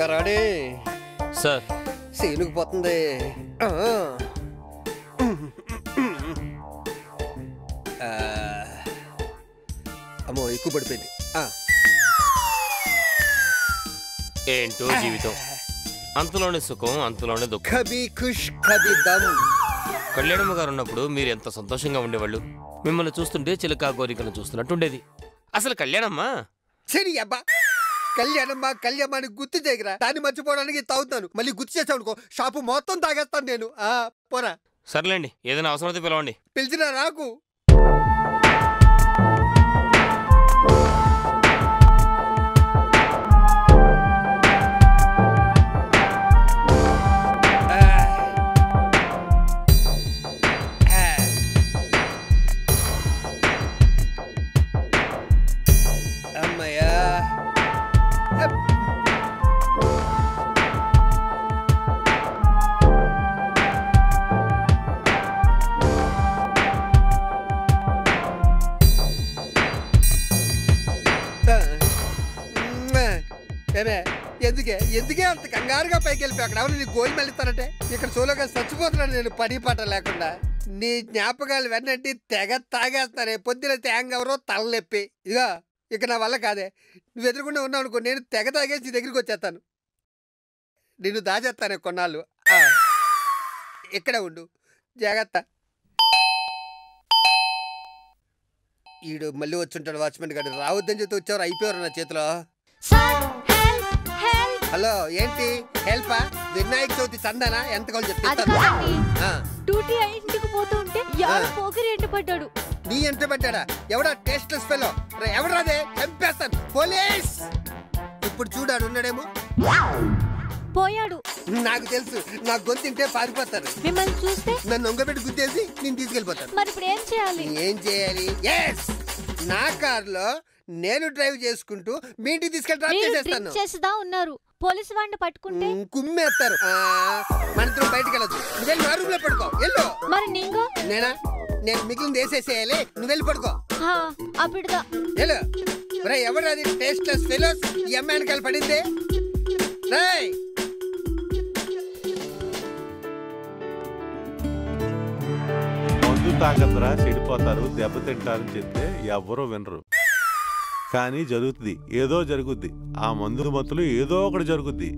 ఇది ఇంకా రాడే సార్. సీనుకు పోతుంది. ఆ. ఆ. అమ్మో ఎక్కువ పడిపోయింది. ఏంటో జీవితం. అంతలోనే సుఖం అంతలోనే దుఃఖం. ఖుష్ దమ్. కళ్యాణమ్మ గారు ఉన్నప్పుడు మీరు ఎంత సంతోషంగా ఉండేవాళ్ళు? మిమ్మల్ని చూస్తుంటే చిలకా కోరికను చూస్తున్నట్టు ఉండేది అసలు కళ్యాణమ్మ? సరి అబ్బా. కళ్యాణమ్మా కళ్యాణాన్ని గుర్తు చేయగరా దాన్ని మర్చిపోవడానికి తాగుతాను మళ్ళీ గుర్తు చేసావు అనుకో షాపు మొత్తం తాగేస్తాను నేను. ఆ పోరా. సర్లేండి ఏదైనా అవసరమైతే పిలవండి. పిలిచినా రాకు. ఎందుకే? ఎందుకే అంత కంగారుగా పైకి వెళ్ళిపోయి అక్కడ ఎవరు నీ గోల్డ్ మెళ్ళిస్తానంటే ఇక్కడ సోలోగా చచ్చిపోతున్నాను నేను పని పాట లేకుండా. నీ జ్ఞాపకాలు వెన్నంటి తెగ తాగేస్తానే పొద్దున తేంగ ఎవరో తలనొప్పి. ఇదిగా ఇక నా వల్ల కాదే. నువ్వు ఎదురుకుండా ఉన్నావు అనుకో నేను తెగ తాగేసి నీ దగ్గరికి వచ్చేస్తాను. నిన్ను దాచేస్తానే కొన్నాళ్ళు. ఇక్కడే ఉండు. జాగ్రత్త. ఈడు మళ్ళీ వచ్చుంటాడు వాచ్మెన్ గారు రావద్దని చెప్తే వచ్చేవారు అయిపోయారు నా చేతిలో. సార్ హలో ఏంటి? హెల్పా? వినాయక చవితి చందానా ఎంత ఆ, డ్యూటీ ఇంటికి పోతూ ఉంటే ఎవరు. పోకరి ఎంట పడ్డాడు. నీ ఎంత పడ్డాడా? ఎవడా టేస్ట్లెస్ ఫెలో ఎవడరాదే చంపేస్తాను. పోలీస్! ఇప్పుడు చూడాడు ఉన్నాడేమో. పోయాడు. నాకు తెలుసు నా గొంతుంటే పారిపోతారు. మిమ్మల్ని చూస్తే? నన్ను ఒంగబెట్టి గుద్దేసి నేను తీసుకెళ్ళిపోతాను. మరి ఇప్పుడు ఏం చేయాలి? ఏం చేయాలి? ఎస్ నా కార్లో నేను డ్రైవ్ చేసుకుంటూ మీ ఇంటికి తీసుకెళ్ళి డ్రాప్ చేసేస్తాను. చేసేదా ఉన్నారు. పోలీసు వాడిని పట్టుకుంటే? కుమ్మేస్తారు. ఆ, మన ఇద్దరం బయటికి వెళ్ళదు నువ్వు నా రూమ్లో పడుకో. వెళ్ళు మరి నీంగో? నేనా? నేను మిగిలింది వేసేసేయాలి. నువ్వు వెళ్ళి పడుకో. హా, అప్పుడుదా. వెళ్ళు రే ఎవరది టేస్ట్లెస్ ఫెలోస్ ఈ అమ్మాయి వెనకాల పడింది. రేయ్. మందు తాగద్రా చెడిపోతారు దెబ్బతింటారని చెప్తే ఎవ్వరూ వినరు. కానీ జరుగుతుంది ఏదో జరుగుద్ది. ఆ మందు మత్తులు ఏదో ఒకటి జరుగుద్ది.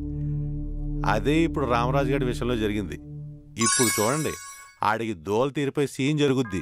అదే ఇప్పుడు రామరాజు గారి విషయంలో జరిగింది. ఇప్పుడు చూడండి. ఆడికి దోల తీరిపై సీన్ జరుగుద్ది.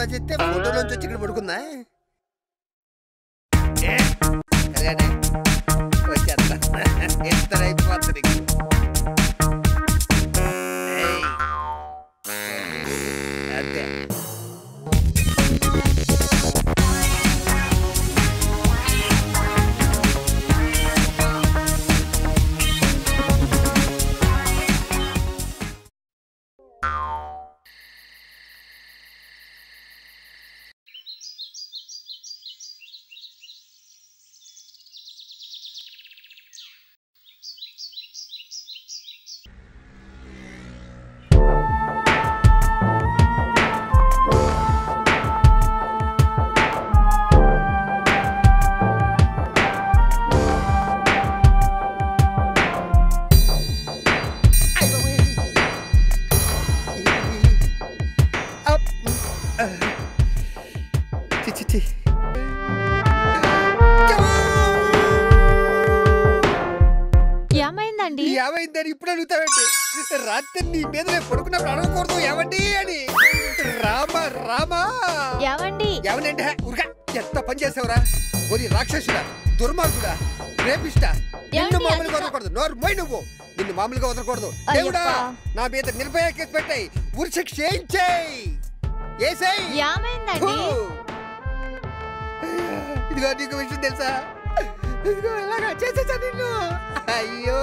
ఫోటో దాచిస్తే ఫోటోలోంచి వచ్చి ఇక్కడ పడుకుందా? ఏ, వచ్చేస్తా. ఏమైందండి ఏమైందని ఇప్పుడు అడుగుతావేంటి? రాత్రి నీ మీద నేను పడుకున్నప్పుడు అడగకూడదు ఏమండి అని. రామ రామ. ఏమండి ఎవనంటే ఉరగా ఎంత పని చేసావురా? ఓరి రాక్షసుడా దుర్మార్గుడా రేపిస్తా నిన్ను మామూలుగా వదలకూడదు. నోరు మోయ్ నువ్వు. నిన్ను మామూలుగా వదలకూడదు. దేవుడా నా మీద నిర్భయ కేసు పెట్టాయి. ఉరిశిక్ష చేయించేయ్. ఏసేయ్. ఇదిగో నీకు విషయం తెలుసా? ఇదిగో ఇలాగా చేసేసా నిన్ను అయ్యో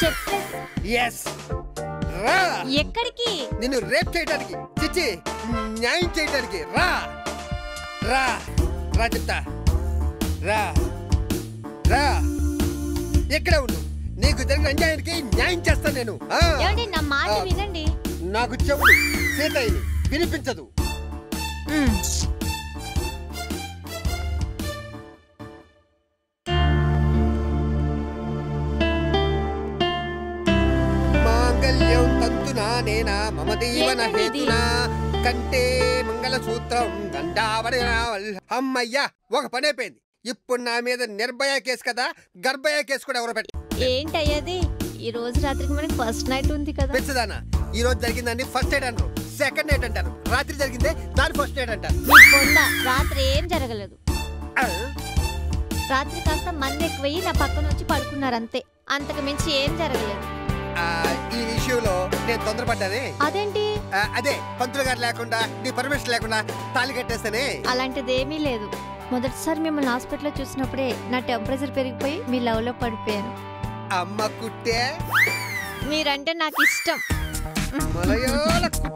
చెప్తే ఎస్ రా ఎక్కడికి నిన్ను రేప్ చేయడానికి చిచ్చి న్యాయం చేయడానికి రా రా రా చెప్తా రా రా ఎక్కడే ఉండు నీకు జరిగిన అన్యాయానికి న్యాయం చేస్తాను నేను. ఏమండి నా మాట. వినండి నాకు చెవుడు సీతయ్యని వినిపించదు. మాంగళ్యం తంతునా నేనా మమ దీవన? హేతునా కంటే మంగళ సూత్రం గండావడి అమ్మయ్యా ఒక పని అయిపోయింది ఇప్పుడు నా మీద నిర్భయ కేసు కదా గర్భయ కేసు కూడా ఎవరో పెట్ట ఏంటయ్యది? ఈ రోజు రాత్రికి మనకి ఫస్ట్ నైట్ ఉంది కదా. పెంచదానా ఈ రోజు జరిగిందని ఫస్ట్ నైట్ అంటారు. సెకండ్ నైట్ అంటారు. రాత్రి జరిగిందే దాని ఫస్ట్ నైట్ అంటారు. కొండ రాత్రి ఏం జరగలేదు? రాత్రి కాస్త మంది ఎక్కువయ్యి నా పక్కన వచ్చి పడుకున్నారు అంతే. అంతకు మించి ఏం జరగలేదు. ఈ విషయంలో నేను తొందరపడ్డానే? అదేంటి? అదే పంతులు గారు లేకుండా నీ పర్మిషన్ లేకుండా తాళి కట్టేస్తానే? అలాంటిదేమీ లేదు. మొదటిసారి మిమ్మల్ని హాస్పిటల్లో చూసినప్పుడే నా టెంపరేచర్ పెరిగిపోయి మీ లవ్లో పడిపోయాను. అమ్మ కుట్టే? మీరంటే నాకు ఇష్టం మలయాళ కుట్టే.